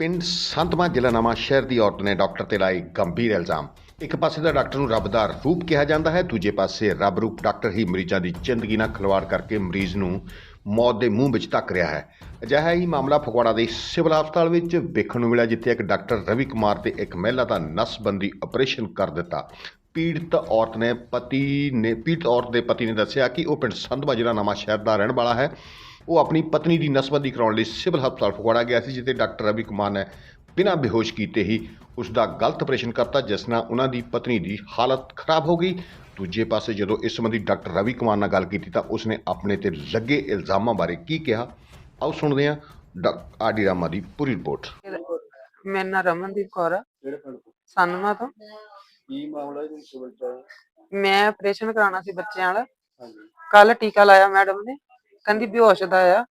ਪਿੰਡ ਸੰਤਮਾ ਜ਼ਿਲ੍ਹਾ ਨਵਾਂ ਸ਼ਹਿਰ ਦੀ ਔਰਤ ਨੇ ਡਾਕਟਰ ਤੇ ਲਾਏ ਗੰਭੀਰ ਇਲਜ਼ਾਮ। ਇੱਕ ਪਾਸੇ ਦਾ ਡਾਕਟਰ ਨੂੰ ਰੱਬ ਦਾ ਰੂਪ ਕਿਹਾ ਜਾਂਦਾ ਹੈ, ਦੂਜੇ ਪਾਸੇ ਰੱਬ ਰੂਪ ਡਾਕਟਰ ਹੀ ਮਰੀਜ਼ਾਂ ਦੀ ਜ਼ਿੰਦਗੀ ਨਾਲ ਖਿਲਵਾੜ ਕਰਕੇ ਮਰੀਜ਼ ਨੂੰ ਮੌਤ ਦੇ ਮੂੰਹ ਵਿੱਚ ਧੱਕ ਰਿਹਾ ਹੈ। ਅਜਿਹਾ ਹੀ ਮਾਮਲਾ ਫਗਵਾੜਾ ਦੇ ਸਿਵਲ ਹਸਪਤਾਲ ਵਿੱਚ ਵੇਖਣ ਨੂੰ ਮਿਲਿਆ, ਜਿੱਥੇ ਇੱਕ ਡਾਕਟਰ ਰਵੀ ਕੁਮਾਰ ਤੇ ਇੱਕ ਮਹਿਲਾ ਦਾ ਨਸਬੰਦੀ ਆਪਰੇਸ਼ਨ ਕਰ ਦਿੱਤਾ। ਪੀੜਤ ਔਰਤ ਨੇ ਪਤੀ ਨੇ, ਪੀੜਤ ਔਰਤ ਦੇ ਪਤੀ ਨੇ ਦੱਸਿਆ ਕਿ ਉਹ ਪਿੰਡ ਸੰਧਵਾ ਜ਼ਿਲ੍ਹਾ ਨਵਾਂ ਸ਼ਹਿਰ ਦਾ ਰਹਿਣ ਵਾਲਾ ਹੈ। ਉਹ ਆਪਣੀ ਪਤਨੀ ਦੀ ਨਸਬੰਦੀ ਕਰਾਉਣ ਲਈ ਸਿਵਲ ਹਸਪਤਾਲ ਫਗਵਾੜਾ ਗਿਆ ਸੀ ਜਿੱਥੇ ਡਾਕਟਰ ਰਵੀ ਕੁਮਾਰ ਨੇ ਬਿਨਾਂ ਬੇਹੋਸ਼ ਕੀਤੇ ਹੀ ਉਸ ਦਾ ਗਲਤ ਆਪਰੇਸ਼ਨ ਕਰਤਾ ਜਿਸ ਨਾਲ ਉਹਨਾਂ ਦੀ ਪਤਨੀ ਦੀ ਹਾਲਤ ਖਰਾਬ ਹੋ ਗਈ। ਦੂਜੇ ਪਾਸੇ ਜਦੋਂ ਇਸ ਸੰਬੰਧੀ ਡਾਕਟਰ ਰਵੀ ਕੁਮਾਰ ਨਾਲ ਗੱਲ ਕੀਤੀ ਤਾਂ ਉਸਨੇ ਆਪਣੇ ਤੇ ਲੱਗੇ ਇਲਜ਼ਾਮਾਂ ਬਾਰੇ ਕੀ ਕਿਹਾ? ਆਓ ਸੁਣਦੇ ਹਾਂ ਡਾ ਆਡੀ ਰਾਮਾ ਦੀ ਪੂਰੀ ਰਿਪੋਰਟ। ਮੇਰਾ ਨਾਂ ਰਮਨਦੀਪ ਕੌਰ ਆ। ਸੰਨਮਾ ਤੋਂ? ਕੀ ਮਾਮਲਾ ਜੀ ਸਿਵਲ ਚ? ਮੈਂ ਆਪਰੇਸ਼ਨ ਕਰਾਉਣਾ ਸੀ ਬੱਚਿਆਂ ਵਾਲਾ। ਹਾਂਜੀ। ਕੱਲ ਟੀਕਾ ਲਾਇਆ ਮੈਡਮ ਨੇ। ਕਹਿੰਦੀ ਬੇਹੋਸ਼ ਦਾ ਆ।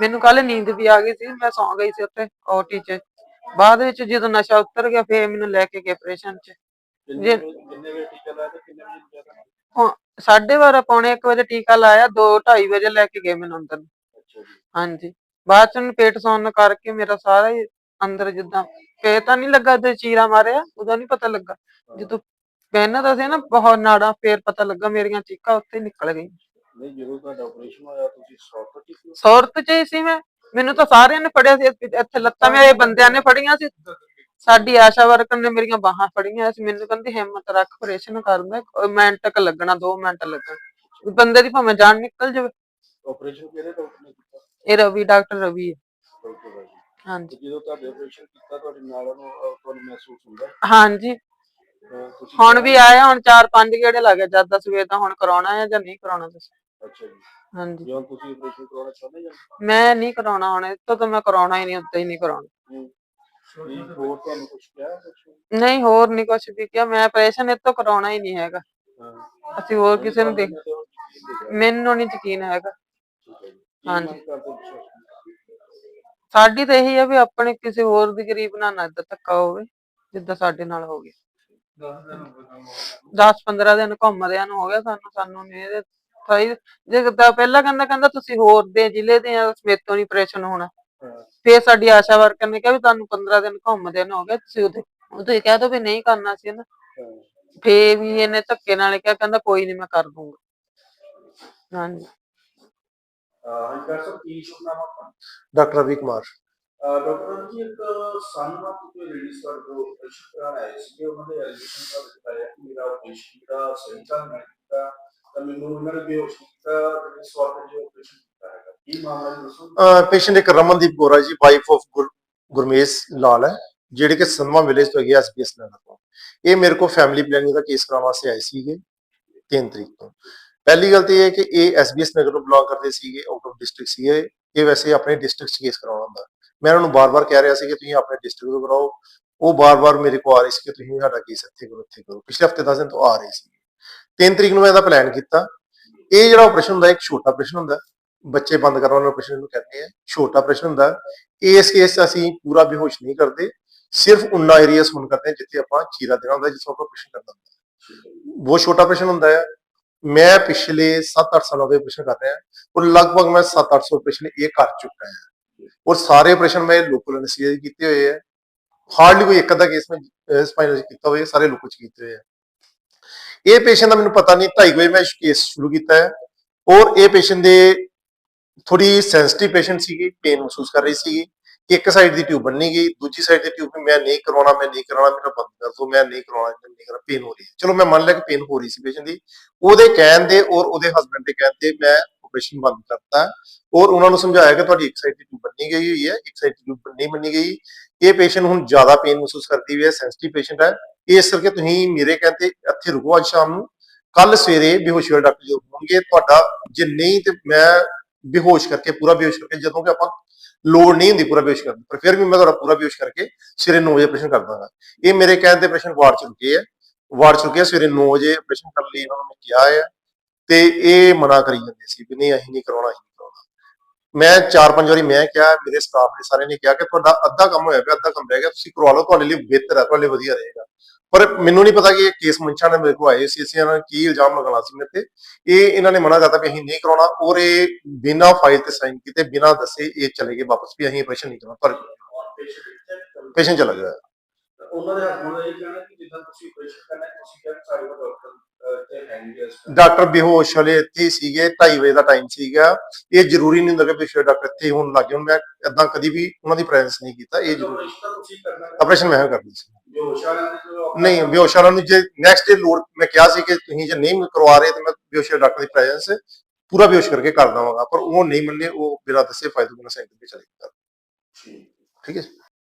ਮੈਨੂੰ ਕੱਲ ਨੀਂਦ ਵੀ ਆ ਗਈ ਸੀ ਮੈਂ ਸੌਂ ਗਈ ਸੀ ਉੱਤੇ ਓਟੀ 'ਚ। ਬਾਅਦ ਵਿੱਚ ਜਦੋਂ ਨਸ਼ਾ ਉਤਰ ਗਿਆ ਫੇਰ ਮੈਨੂੰ ਲੈ ਕੇ ਗਏ ਆਪਰੇਸ਼ਨ 'ਚ। ਜੀ। ਵਜੇ- ਕਿੰਨੇ ਵਜੇ ਟੀਕਾ ਲਾਇਆ ਤੇ ਕਿੰਨੇ ਵਜੇ ਜ਼ਿਆਦਾ ਹੁਣ ਸਾਢੇ ਬਾਰਾਂ ਪੌਣੇ 1 ਵਜੇ ਟੀਕਾ ਲਾਇਆ 2:30 ਵਜੇ ਲੈ ਕੇ ਗਏ ਮੈਨੂੰ ਅੰਦਰ ਨੂੰ। ਅੱਛਾ ਜੀ। ਹਾਂਜੀ। ਬਾਅਦ ਚ ਉਹਨੂੰ ਪੇਟ ਸੌਣ ਕਰਕੇ ਮੇਰਾ ਸਾਰਾ ਹੀ ਅੰਦਰ ਜਿੱਦਾਂ ਪੇ ਤਾਂ ਨਹੀਂ ਲੱਗਾ ਤੇ ਚੀਰਾ ਮਾਰਿਆ ਉਦੋਂ ਨਹੀਂ ਪਤਾ ਲੱਗਾ। ਜਦੋਂ ਪਹਿਨਾਂ ਤਾਂ ਸੀ ਨਾ ਬਹੁਤ ਨਾੜਾਂ ਫੇਰ ਪਤਾ ਲੱਗਾ ਮੇਰੀਆਂ ਚੀਕਾਂ ਉੱਥੇ ਨਿਕਲ ਗਈਆਂ। ਨਹੀਂ ਜਦੋਂ ਤੁਹਾਡਾ ਆਪਰੇਸ਼ਨ ਹੋਇਆ ਤੁਸੀਂ ਸੌਟ ਕੀਤੀ ਸੌਰਤ ਚ ਹੀ ਸੀ ਮੈਂ। ਮੈਨੂੰ ਤਾਂ ਸਾਰਿਆਂ ਨੇ ਫੜਿਆ ਸੀ। ਇੱਥੇ ਇੱਥੇ ਲੱਤਾਂ ਮੇਰੇ ਬੰਦਿਆਂ ਨੇ ਫੜੀਆਂ ਸੀ। ਸਾਡੀ ਆਸ਼ਾ ਵਰਕਰ ਨੇ ਮੇਰੀਆਂ ਬਾਹਾਂ ਫੜੀਆਂ ਸੀ। ਮੈਨੂੰ ਕਹਿੰਦੀ ਹਿੰਮਤ ਰੱਖ ਆਪਰੇਸ਼ਨ ਕਰਦਾ ਮਿੰਟ ਤੱਕ ਲੱਗਣਾ 2 ਮਿੰਟ ਲੱਗਣ। ਬੰਦੇ ਦੀ ਭਾਵੇਂ ਜਾਨ ਨਿਕਲ ਜਾਵੇ। ਆਪਰੇਸ਼ਨ ਕਿਹੜੇ ਡਾਕਟਰ ਨੇ ਕੀਤਾ? ਇਹ ਰਵੀ ਡਾਕਟਰ ਰਵੀ ਹੈ। ਡਾਕਟਰ ਰਾਜੀ ਹਾਂਜੀ। ਜਦੋਂ ਤੁਹਾਡੇ ਆਪਰੇਸ਼ਨ ਕੀਤਾ ਤੁਹਾਡੇ ਨਾਲਾਂ ਨੂੰ ਅਹ, ਤੁਹਾਨੂੰ ਮਹਿਸੂਸ ਹੁੰਦਾ? ਹਾਂਜੀ। ਅਹ, ਤੁਸੀਂ ਹੁਣ ਵੀ ਆਇਆ ਹੁਣ 4-5 ਗੇੜੇ ਲੱਗੇ ਜਦ ਦਾ ਸਵੇਰ ਦਾ ਹੁਣ ਕਰਾਉਣਾ ਹੈ ਜਾਂ ਨਹੀਂ ਕਰਾਉਣਾ ਤੁਸੀਂ? ਅੱਛਾ ਜੀ। ਹਾਂਜੀ। ਜਦੋਂ ਤੁਸੀਂ ਆਪਰੇਸ਼ਨ ਕਰਾਉਣਾ ਚਾਹੁੰਦੇ ਜਾਂ? ਮੈਂ ਨਹੀਂ ਕਰਾਉਣਾ ਹੁਣ ਇਹ ਤੋਂ ਤਾਂ ਮੈਂ ਕਰਾਉਣਾ ਹੀ ਨਹੀਂ ਉੱਤੇ ਹੀ ਨਹੀਂ ਕਰਾਉਣਾ। ਹੂੰ। ਕੀ ਹੋਰ ਤੁਹਾਨੂੰ ਕੁਝ ਕਿਹਾ ਕੁਝ ਨਹੀਂ ਹੋਰ ਨਹੀਂ ਕੁਝ ਵੀ ਕਿਹਾ ਮੈਂ ਆਪਰੇਸ਼ਨ ਇਹ ਤੋਂ ਕਰਾਉਣਾ ਹੀ ਨਹੀਂ ਹੈਗਾ। ਹਾਂ। ਅਸੀਂ ਹੋਰ ਕਿਸੇ ਨੂੰ ਦੇਖ ਮੈਨੂੰ ਨਹੀਂ ਯਕੀਨ ਹੈਗਾ। ਹਾਂਜੀ। ਸਾਡੀ ਤਾਂ ਇਹੀ ਹੈ ਵੀ ਆਪਣੇ ਕਿਸੇ ਹੋਰ ਦੀ ਗਰੀਬ ਨਾਲ ਨਾ ਏਦਾਂ ਧੱਕਾ ਹੋਵੇ ਜਿੱਦਾਂ ਸਾਡੇ ਨਾਲ ਹੋ ਗਿਆ। 10-15 ਦਿਨ ਘੁੰਮਦਿਆਂ ਨੂੰ ਹੋ ਗਿਆ ਸਾਨੂੰ ਸਾਨੂੰ ਨਹੀਂ ਇਹਦੇ ਸਹੀ ਜੇ ਤਾਂ ਪਹਿਲਾਂ ਕਹਿੰਦਾ ਕਹਿੰਦਾ ਤੁਸੀਂ ਹੋਰ ਦੇ ਜ਼ਿਲ੍ਹੇ ਦੇ ਆ ਸਮੇਤੋਂ ਨਹੀਂ ਆਪਰੇਸ਼ਨ ਹੋਣਾ। ਫੇਰ ਸਾਡੀ ਆਸ਼ਾ ਵਰਕਰ ਨੇ ਕਿਹਾ ਵੀ ਤੁਹਾਨੂੰ 15 ਦਿਨ ਘੁੰਮਦੇ ਨੂੰ ਹੋ ਗਿਆ ਤੁਸੀਂ ਉਹਦੇ ਉਹਦੇ ਕਹਿ ਦੋ ਵੀ ਨਹੀਂ ਕਰਨਾ ਸੀ ਨਾ। ਫੇਰ ਵੀ ਇਹਨੇ ਧੱਕੇ ਨਾਲ ਕਿਹਾ ਕਹਿੰਦਾ ਕੋਈ ਨਹੀਂ ਮੈਂ ਕਰ ਦੂੰਗਾ। ਹਾਂਜੀ। ਹਾਂ ਡਾਕਟਰ ਕੀ ਰਵੀ ਕੁਮਾਰ। ਡਾਕਟਰ ਜੀ ਇੱਕ ਸਾਨਮਾ ਤੋਂ ਲੇਡੀਜ਼ ਦਾ ਜੋ ਆਪਰੇਸ਼ਨ ਕਰਾਉਣ ਆਏ ਸੀ ਉਹਨਾਂ ਦੇ ਐਲੀਗੇਸ਼ਨ ਦਾ ਦਿੱਤਾ ਕਿ ਮੇਰਾ ਆਪਰੇਸ਼ਨ ਦਾ ਸਹੀ ਢੰਗ ਨਾਲ ਤਾਂ ਮੈਨੂੰ ਉਹਨਾਂ ਨੇ ਬੇਹੋਸ਼ ਕੀਤਾ ਤੇ ਇਸ ਜੋ ਆਪਰੇਸ਼ਨ ਕੀਤਾ ਹੈਗਾ। ਕੀ ਮਾਮਲਾ ਜੀ ਦੱਸੋ? ਪੇਸ਼ੈਂਟ ਇੱਕ ਰਮਨਦੀਪ ਗੋਰਾ ਜੀ ਵਾਈਫ ਆਫ ਗੁਰਮੇਸ਼ ਲਾਲ ਹੈ, ਜਿਹੜੇ ਕਿ ਸੰਧਵਾ ਵਿਲੇਜ ਤੋਂ ਹੈਗੇ ਐਸਪੀਐਸ ਨਗਰ ਤੋਂ। ਇਹ ਮੇਰੇ ਕੋਲ ਫੈਮਿਲੀ ਪਲੈਨਿੰਗ ਦਾ ਕੇਸ ਕਰਾਉਣ ਵਾਸਤੇ ਆਏ ਸੀਗੇ 3 ਤਰੀਕ ਤੋਂ। ਪਹਿਲੀ ਗੱਲ ਤੇ ਇਹ ਹੈ ਕਿ ਇਹ ਐਸਬੀਐਸ ਨਗਰ ਨੂੰ ਬਿਲੋਂਗ ਕਰਦੇ ਸੀਗੇ ਆਊਟ ਆਫ ਡਿਸਟ੍ਰਿਕਟ ਸੀਗੇ। ਇਹ ਵੈਸੇ ਆਪਣੇ ਡਿਸਟ੍ਰਿਕਟ 'ਚ ਕੇਸ ਕਰਾਉਣਾ ਹੁੰਦਾ। ਮੈਂ ਉਹਨਾਂ ਨੂੰ ਬਾਰ-ਬਾਰ ਕਹਿ ਰਿਹਾ ਸੀ ਕਿ ਤੁਸੀਂ ਆਪਣੇ ਡਿਸਟ੍ਰਿਕਟ ਤੋਂ ਕਰਾਓ। ਉਹ ਬਾਰ-ਬਾਰ ਮੇਰੇ ਕੋਲ ਆ ਰਹੇ ਸੀ ਕਿ ਤੁਸੀਂ ਸਾਡਾ ਕੇਸ ਇੱਥੇ ਕਰੋ ਇੱਥੇ ਕਰੋ। ਪਿਛਲੇ ਹਫ਼ਤੇ 10 ਦਿਨ ਤੋਂ ਆ ਰਹੇ ਸੀ। 3 ਤਰੀਕ ਨੂੰ ਮੈਂ ਇਹਦਾ ਪਲਾਨ ਕੀਤਾ। ਇਹ ਜਿਹੜਾ ਆਪਰੇਸ਼ਨ ਹੁੰਦਾ, ਇੱਕ ਛੋਟਾ ਆਪਰੇਸ਼ਨ ਹੁੰਦਾ। ਬੱਚੇ ਬੰਦ ਕਰਨ ਵਾਲਾ ਆਪਰੇਸ਼ਨ ਨੂੰ ਕਹਿੰਦੇ ਆ। ਛੋਟਾ ਆਪਰੇਸ਼ਨ ਹੁੰਦਾ। ਇਸ ਕੇਸ 'ਚ ਅਸੀਂ ਪੂਰਾ ਬੇਹੋਸ਼ ਨਹੀਂ ਕਰਦੇ। ਸਿਰਫ ਉਨਾ ਏਰੀਆ ਸੁਣ ਕਰਦੇ ਹਾਂ ਜਿੱਥੇ ਆਪਾਂ ਚੀਰਾ ਦੇਣਾ ਹੁੰਦਾ, ਜਿਸ ਆਪਾਂ ਆਪਰੇਸ਼ਨ ਕਰਨਾ ਹੁੰਦਾ। ਬਹੁਤ ਛੋਟਾ ਆਪਰੇਸ਼ਨ ਹੁੰਦਾ ਹੈ ਮੈਂ ਪਿਛਲੇ 7-8 ਸਾਲਾਂ ਤੋਂ ਆਪਰੇਸ਼ਨ ਕਰ ਰਿਹਾ। ਔਰ ਲਗਭਗ ਮੈਂ 7-800 ਆਪਰੇਸ਼ਨ ਇਹ ਕਰ ਚੁੱਕਾ ਹਾਂ ਔਰ ਸਾਰੇ ਆਪਰੇਸ਼ਨ ਮੈਂ ਲੋਕਲ ਅਨਸਥੀਸੀਆ ਕੀਤੇ ਹੋਏ ਆ। ਹਾਰਡਲੀ ਕੋਈ ਇੱਕ ਅੱਧਾ ਕੇਸ ਮੈਂ ਸਪਾਈਨਲ ਕੀਤਾ ਹੋਇਆ, ਸਾਰੇ ਲੋਕਲ ਚ ਕੀਤੇ ਹੋਏ ਆ। ਇਹ ਪੇਸ਼ੈਂਟ ਦਾ ਮੈਨੂੰ ਪਤਾ ਨਹੀਂ 2:30 ਵਜੇ ਮੈਂ ਕੇਸ ਸ਼ੁਰੂ ਕੀਤਾ ਹੈ। ਔਰ ਇਹ ਪੇਸ਼ੈਂਟ ਦੇ ਥੋੜੀ ਸੈਂਸਿਟਿਵ ਪੇਸ਼ੈਂਟ ਸੀਗੀ ਪੇਨ ਮਹਿਸੂਸ ਕਰ ਰਹੀ ਸੀਗੀ। ਇੱਕ ਸਾਈਡ ਦੀ ਟਿਊਬ ਬੰਨੀ ਗਈ, ਦੂਜੀ ਸਾਈਡ ਦੀ ਟਿਊਬ ਮੈਂ ਨਹੀਂ ਕਰਵਾਉਣਾ, ਮੈਂ ਨਹੀਂ ਕਰਾਉਣਾ ਮੇਰਾ ਬੰਦ ਕਰ ਦੋ ਮੈਂ ਨਹੀਂ ਕਰਵਾਉਣਾ, ਮੈਂ ਨਹੀਂ ਕਰਾ ਪੇਨ ਹੋ ਰਹੀ ਹੈ। ਚਲੋ ਮੈਂ ਮੰਨ ਲਿਆ ਕਿ ਪੇਨ ਹੋ ਰਹੀ ਸੀ ਪੇਸ਼ੈਂਟ ਦੀ। ਉਹਦੇ ਕਹਿਣ ਦੇ ਔਰ ਉਹਦੇ ਹਸਬੰਡ ਦੇ ਕਹਿਣ ਤੇ ਮੈਂ ਆਪਰੇਸ਼ਨ ਬੰਦ ਕਰਤਾ। ਔਰ ਉਹਨਾਂ ਨੂੰ ਸਮਝਾਇਆ ਕਿ ਤੁਹਾਡੀ ਇੱਕ ਸਾਈਡ ਦੀ ਟਿਊਬ ਬੰਨੀ ਗਈ ਹੋਈ ਹੈ, ਇੱਕ ਸਾਈਡ ਦੀ ਟਿਊਬ ਨਹੀਂ ਬੰਨੀ ਗਈ। ਇਹ ਪੇਸ਼ੈਂਟ ਹੁਣ ਜ਼ਿਆਦਾ ਪੇਨ ਮਹਿਸੂਸ ਕਰਦੀ ਹੋਈ ਹੈ ਸੈਂਸਿਟਿਵ ਪੇਸ਼ੈਂਟ ਹੈ। ਇਸ ਕਰਕੇ ਤੁਸੀਂ ਮੇਰੇ ਕਹਿੰਦੇ ਇੱਥੇ ਰੁਕੋ ਅੱਜ ਸ਼ਾਮ ਨੂੰ। ਕੱਲ ਸਵੇਰੇ ਬੇਹੋਸ਼ ਵਾਲੇ ਡਾਕਟਰ ਜੋ ਹੋਣਗੇ। ਤੁਹਾਡਾ ਜੇ ਨਹੀਂ ਤੇ ਮੈਂ ਬੇਹੋਸ਼ ਕਰਕੇ, ਪੂਰਾ ਬੇਹੋਸ਼ ਕਰਕੇ, ਜਦੋਂ ਕਿ ਆਪਾਂ ਲੋੜ ਨਹੀਂ ਹੁੰਦੀ ਪੂਰਾ ਬੇਹੋਸ਼ ਕਰਨ ਪਰ ਫਿਰ ਵੀ ਮੈਂ ਤੁਹਾਡਾ ਪੂਰਾ ਬੇਹੋਸ਼ ਕਰਕੇ ਸਵੇਰੇ 9 ਵਜੇ ਆਪਰੇਸ਼ਨ ਕਰ ਦਾਂਗਾ। ਇਹ ਮੇਰੇ ਕਹਿਣ ਤੇ ਆਪਰੇਸ਼ਨ ਵਾਰਡ ਚ ਰੁਕੇ ਹੈ ਵਾਰਡ ਚ ਰੁਕੇ ਸਵੇਰੇ 9 ਵਜੇ ਆਪਰੇਸ਼ਨ ਕਰਨ ਲਈ ਇਹਨਾਂ ਨੂੰ ਮੈਂ ਕਿਹਾ ਹੈ ਤੇ ਇਹ ਮਨਾ ਕਰੀ ਜਾਂਦੇ ਸੀ ਵੀ ਨਹੀਂ, ਅਸੀਂ ਨਹੀਂ ਕਰਾਉਣਾ, ਅਸੀਂ ਨਹੀਂ ਕਰਾਉਣਾ। ਮੈਂ ਚਾਰ ਪੰਜ ਵਾਰੀ ਮੈਂ ਕਿਹਾ, ਮੇਰੇ ਸਟਾਫ ਨੇ ਸਾਰੇ ਨੇ ਕਿਹਾ ਕਿ ਤੁਹਾਡਾ ਅੱਧਾ ਕੰਮ ਹੋਇਆ ਪਿਆ, ਅੱਧਾ ਕੰਮ ਰਹਿ ਗਿਆ, ਤੁਸੀਂ ਕਰਵਾ ਲਓ, ਤੁਹਾਡੇ ਲਈ ਬਿਹਤਰ ਹੈ, ਤੁਹਾਡੇ ਲਈ ਵਧੀਆ ਰਹੇਗਾ। ਪਰ ਮੈਨੂੰ ਨਹੀਂ ਪਤਾ ਕਿ ਇਹ ਕੇਸ ਮੰਚਾ ਨੇ ਮੇਰੇ ਕੋਲ ਆਏ ਸੀ ਅਸੀਂ ਇਹਨਾਂ ਨੂੰ ਕੀ ਇਲਜ਼ਾਮ ਲਗਾਉਣਾ ਸੀ ਮੇਰੇ ਤੇ। ਇਹ ਇਹਨਾਂ ਨੇ ਮਨਾ ਕਰਤਾ ਵੀ ਅਸੀਂ ਨਹੀਂ ਕਰਾਉਣਾ ਔਰ ਇਹ ਬਿਨਾਂ ਫਾਈਲ ਤੇ ਸਾਈਨ ਕੀਤੇ ਬਿਨਾਂ ਦੱਸੇ ਇਹ ਚਲੇ ਗਏ ਵਾਪਸ ਵੀ ਅਸੀਂ ਆਪਰੇਸ਼ਨ ਨਹੀਂ ਕਰਨਾ ਪਰ ਪੇਸ਼ੈਂਟ ਚਲਾ ਗਿਆ। ਉਹਨਾਂ ਦੇ ਦਾ ਇਹ ਕਹਿਣਾ ਕਿ ਜਿੱਦਾਂ ਤੁਸੀਂ ਆਪਰੇਸ਼ਨ ਕਰਨਾ ਤੁਸੀਂ ਕਿਹਾ ਸਾਡੇ ਕੋਲ ਡਾਕਟਰ। ਡਾਕਟਰ ਬੇਹੋਸ਼ ਵਾਲੇ ਇੱਥੇ ਸੀਗੇ 2:30 ਵਜੇ ਦਾ ਟਾਈਮ ਸੀਗਾ। ਇਹ ਜ਼ਰੂਰੀ ਨਹੀਂ ਹੁੰਦਾ ਕਿ ਪਿਛਲੇ ਡਾਕਟਰ ਇੱਥੇ ਹੋਣ ਲੱਗੇ ਹੁਣ ਮੈਂ ਏਦਾਂ ਕਦੀ ਵੀ ਉਹਨਾਂ ਦੀ ਪ੍ਰੈਜ਼ੈਂਸ ਨਹੀਂ ਕੀਤਾ ਇਹ ਜ਼ਰੂਰੀ ਆਪਰੇਸ਼ਨ ਮੈਂ ਹੀ ਕਰਨਾ ਸੀ। ਨਹੀਂ ਬੇਹੋਸ਼ ਵਾਲਿਆਂ ਨੂੰ ਜੇ ਨੈਕਸਟ ਡੇ ਲੋੜ ਮੈਂ ਕਿਹਾ ਸੀ ਕਿ ਤੁਸੀਂ ਜੇ ਨਹੀਂ ਕਰਵਾ ਰਹੇ ਤੇ ਮੈਂ ਬੇਹੋਸ਼ ਵਾਲੇ ਡਾਕਟਰ ਦੀ ਪ੍ਰੈਜ਼ੈਂਸ ਪੂਰਾ ਬੇਹੋਸ਼ ਕਰਕੇ ਕਰ ਦਵਾਂਗਾ ਪਰ ਉਹ ਨਹੀਂ ਮੰਨੇ ਉਹ ਬਿਨਾਂ ਦੱਸੇ ਫਾਇਦਾ ਬਿਨਾਂ ਸੈਂਟਰ ਵਿੱਚ ਚਲੇ ਗਏ। ਠੀਕ। ਠੀਕ ਹੈ